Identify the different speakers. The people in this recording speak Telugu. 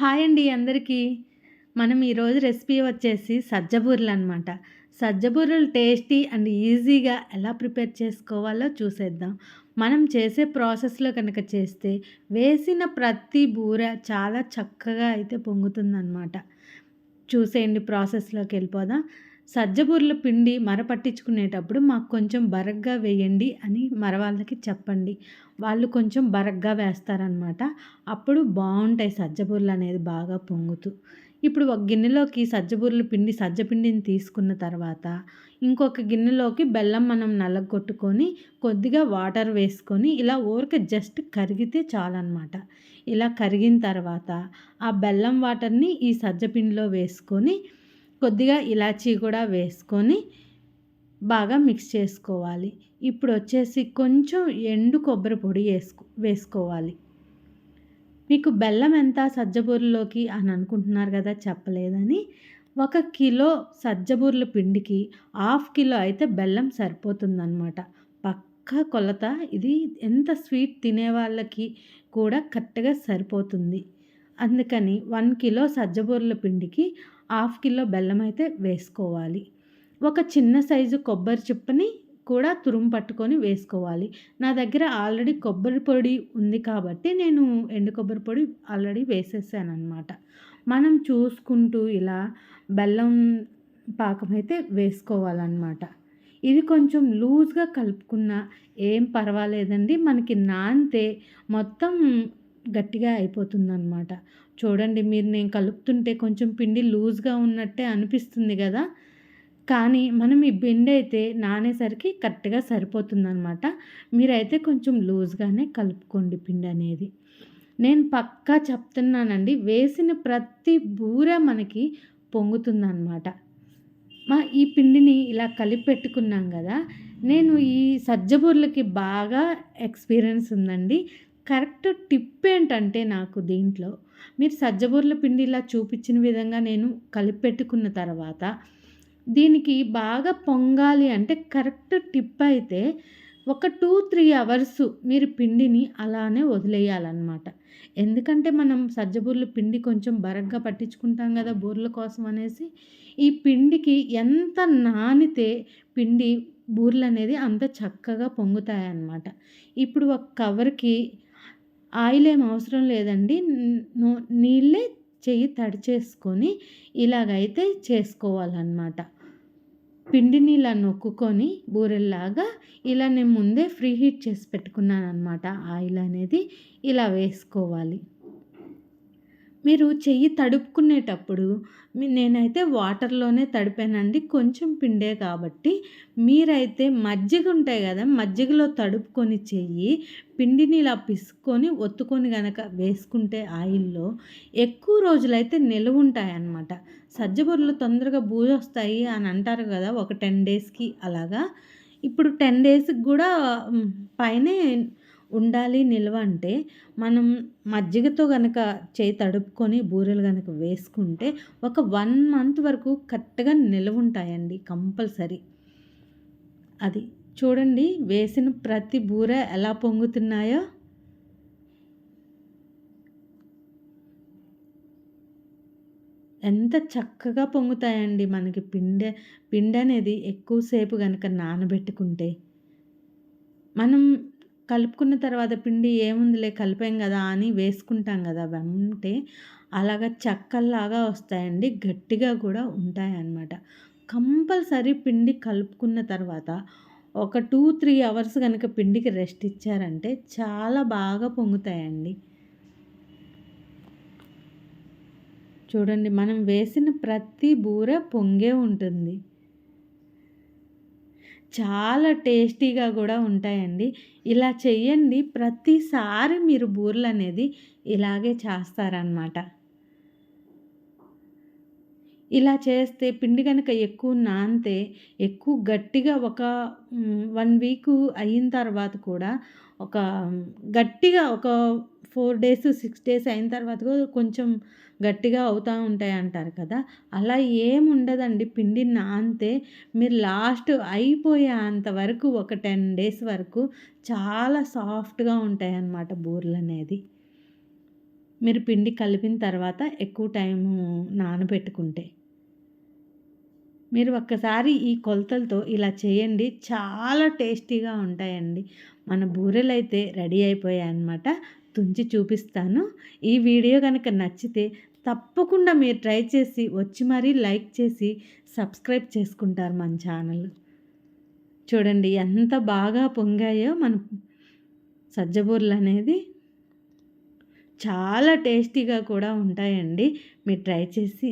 Speaker 1: హాయ్ అండి అందరికీ. మనం ఈరోజు రెసిపీ వచ్చేసి సజ్జబూరలు అనమాట సజ్జబూరలు టేస్టీ అండ్ ఈజీగా ఎలా ప్రిపేర్ చేసుకోవాలో చూసేద్దాం. మనం చేసే ప్రాసెస్లో కనుక చేస్తే వేసిన ప్రతి బూర చాలా చక్కగా అయితే పొంగుతుందన్నమాట. చూసేయండి ప్రాసెస్లోకి వెళ్ళిపోదాం. సజ్జబూర్ల పిండి మర పట్టించుకునేటప్పుడు మాకు కొంచెం బరగ్గా వేయండి అని మర వాళ్ళకి చెప్పండి. వాళ్ళు కొంచెం బరగ్గా వేస్తారనమాట అప్పుడు బాగుంటాయి సజ్జబూర్లు అనేది బాగా పొంగుతూ. ఇప్పుడు ఒక గిన్నెలోకి సజ్జబూర్ల పిండి సజ్జపిండిని తీసుకున్న తర్వాత ఇంకొక గిన్నెలోకి బెల్లం మనం నల్లగొట్టుకొని కొద్దిగా వాటర్ వేసుకొని ఇలా ఊరిక జస్ట్ కరిగితే చాలన్నమాట. ఇలా కరిగిన తర్వాత ఆ బెల్లం వాటర్ని ఈ సజ్జపిండిలో వేసుకొని కొద్దిగా ఇలాచీ కూడా వేసుకొని బాగా మిక్స్ చేసుకోవాలి. ఇప్పుడు వచ్చేసి కొంచెం ఎండు కొబ్బరి పొడి వేసుకో వేసుకోవాలి. మీకు బెల్లం ఎంత సజ్జబూరలోకి అని అనుకుంటున్నారు కదా చెప్పలేదని. ఒక కిలో సజ్జబూర్ల పిండికి హాఫ్ కిలో అయితే బెల్లం సరిపోతుందన్నమాట. పక్క కొలత. ఇది ఎంత స్వీట్ తినే వాళ్ళకి కూడా కరెక్ట్గా సరిపోతుంది. అందుకని వన్ కిలో సజ్జబూర్ల పిండికి హాఫ్ కిలో బెల్లం అయితే వేసుకోవాలి. ఒక చిన్న సైజు కొబ్బరి చిప్పని కూడా తురుము పట్టుకొని వేసుకోవాలి. నా దగ్గర ఆల్రెడీ కొబ్బరి పొడి ఉంది కాబట్టి నేను ఎండు కొబ్బరి పొడి ఆల్రెడీ వేసేసాను అనమాట మనం చూసుకుంటూ ఇలా బెల్లం పాకం అయితే వేసుకోవాలన్నమాట. ఇది కొంచెం లూజ్గా కలుపుకున్న ఏం పర్వాలేదండి. మనకి నానితే మొత్తం గట్టిగా అయిపోతుందన్నమాట. చూడండి మీరు నేను కలుపుతుంటే కొంచెం పిండి లూజ్గా ఉన్నట్టే అనిపిస్తుంది కదా. కానీ మనం ఈ పిండి అయితే నానేసరికి కరెక్ట్గా సరిపోతుందనమాట మీరైతే కొంచెం లూజ్గానే కలుపుకోండి పిండి అనేది. నేను పక్కా చెప్తున్నానండి వేసిన ప్రతి బూర మనకి పొంగుతుందన్నమాట. మా ఈ పిండిని ఇలా కలిపి పెట్టుకున్నాం కదా. నేను ఈ సజ్జ బూరలకి బాగా ఎక్స్పీరియన్స్ ఉందండి. కరెక్ట్ టిప్ ఏంటంటే నాకు దీంట్లో మీరు సజ్జబూర్ల పిండి ఇలా చూపించిన విధంగా నేను కలిపి పెట్టుకున్న తర్వాత దీనికి బాగా పొంగాలి అంటే కరెక్ట్ టిప్ అయితే ఒక టూ త్రీ అవర్స్ మీరు పిండిని అలానే వదిలేయాలన్నమాట. ఎందుకంటే మనం సజ్జబూర్ల పిండి కొంచెం బరగ్గా పట్టించుకుంటాం కదా బూర్ల కోసం అనేసి ఈ పిండికి ఎంత నానితే పిండి బూర్లు అనేది అంత చక్కగా పొంగుతాయన్నమాట. ఇప్పుడు ఒక కవర్కి ఆయిల్ ఏం అవసరం లేదండి. నీళ్ళే చెయ్యి తడి చేసుకొని ఇలాగైతే చేసుకోవాలన్నమాట. పిండిని ఇలా నొక్కుకొని బూరెల్లాగా ఇలా నేను ముందే ఫ్రీ హీట్ చేసి పెట్టుకున్నాను అనమాట ఆయిల్ అనేది ఇలా వేసుకోవాలి. మీరు చెయ్యి తడుపుకునేటప్పుడు నేనైతే వాటర్లోనే తడిపానండి. కొంచెం పిండే కాబట్టి. మీరైతే మజ్జిగ ఉంటాయి కదా మజ్జిగలో తడుపుకొని చెయ్యి పిండిని ఇలా పిసుకొని ఒత్తుకొని కనుక వేసుకుంటే ఆయిల్లో ఎక్కువ రోజులైతే నిలువ ఉంటాయి అన్నమాట సజ్జబుర్రలు తొందరగా బూజు వస్తాయి అని అంటారు కదా ఒక టెన్ డేస్కి అలాగా. ఇప్పుడు టెన్ డేస్కి కూడా పైనే ఉండాలి నిల్వ అంటే మనం మజ్జిగతో కనుక చేయి తడుపుకొని బూరెలు కనుక వేసుకుంటే ఒక వన్ మంత్ వరకు కరెక్ట్గా నిల్వ ఉంటాయండి కంపల్సరీ. అది చూడండి వేసిన ప్రతి బూర ఎలా పొంగుతున్నాయో. ఎంత చక్కగా పొంగుతాయండి మనకి పిండి పిండి అనేది ఎక్కువసేపు కనుక నానబెట్టుకుంటే. మనం కలుపుకున్న తర్వాత పిండి ఏముందిలే కలిపాం కదా అని వేసుకుంటాం కదా వెంటే అలాగా చక్కల్లాగా వస్తాయండి గట్టిగా కూడా ఉంటాయన్నమాట. కంపల్సరీ పిండి కలుపుకున్న తర్వాత ఒక టూ త్రీ అవర్స్ కనుక పిండికి రెస్ట్ ఇచ్చారంటే చాలా బాగా పొంగుతాయండి. చూడండి మనం వేసిన ప్రతి బూర పొంగే ఉంటుంది. చాలా టేస్టీగా కూడా ఉంటాయండి. ఇలా చెయ్యండి. ప్రతిసారి మీరు బూరెలు అనేది ఇలాగే చేస్తారనమాట ఇలా చేస్తే పిండి కనుక ఎక్కువ నానితే ఎక్కువ గట్టిగా ఒక వన్ వీక్ అయిన తర్వాత కూడా ఒక గట్టిగా ఒక ఫోర్ డేస్ సిక్స్ డేస్ అయిన తర్వాత కూడా కొంచెం గట్టిగా అవుతూ ఉంటాయి అంటారు కదా. అలా ఏముండదండి పిండి నానితే మీరు లాస్ట్ అయిపోయే అంతవరకు ఒక టెన్ డేస్ వరకు చాలా సాఫ్ట్గా ఉంటాయి అన్నమాట అనేది మీరు పిండి కలిపిన తర్వాత ఎక్కువ టైము నానబెట్టుకుంటే. మీరు ఒక్కసారి ఈ కొలతలతో ఇలా చేయండి. చాలా టేస్టీగా ఉంటాయండి. మన బూరెలు అయితే రెడీ అయిపోయాయి అన్నమాట. తుంచి చూపిస్తాను. ఈ వీడియో కనుక నచ్చితే తప్పకుండా మీరు ట్రై చేసి వచ్చి మరీ లైక్ చేసి సబ్స్క్రైబ్ చేసుకుంటారు మన ఛానల్. చూడండి ఎంత బాగా పొంగాయో మన సజ్జబూర్లు అనేది. చాలా టేస్టీగా కూడా ఉంటాయండి. మీరు ట్రై చేసి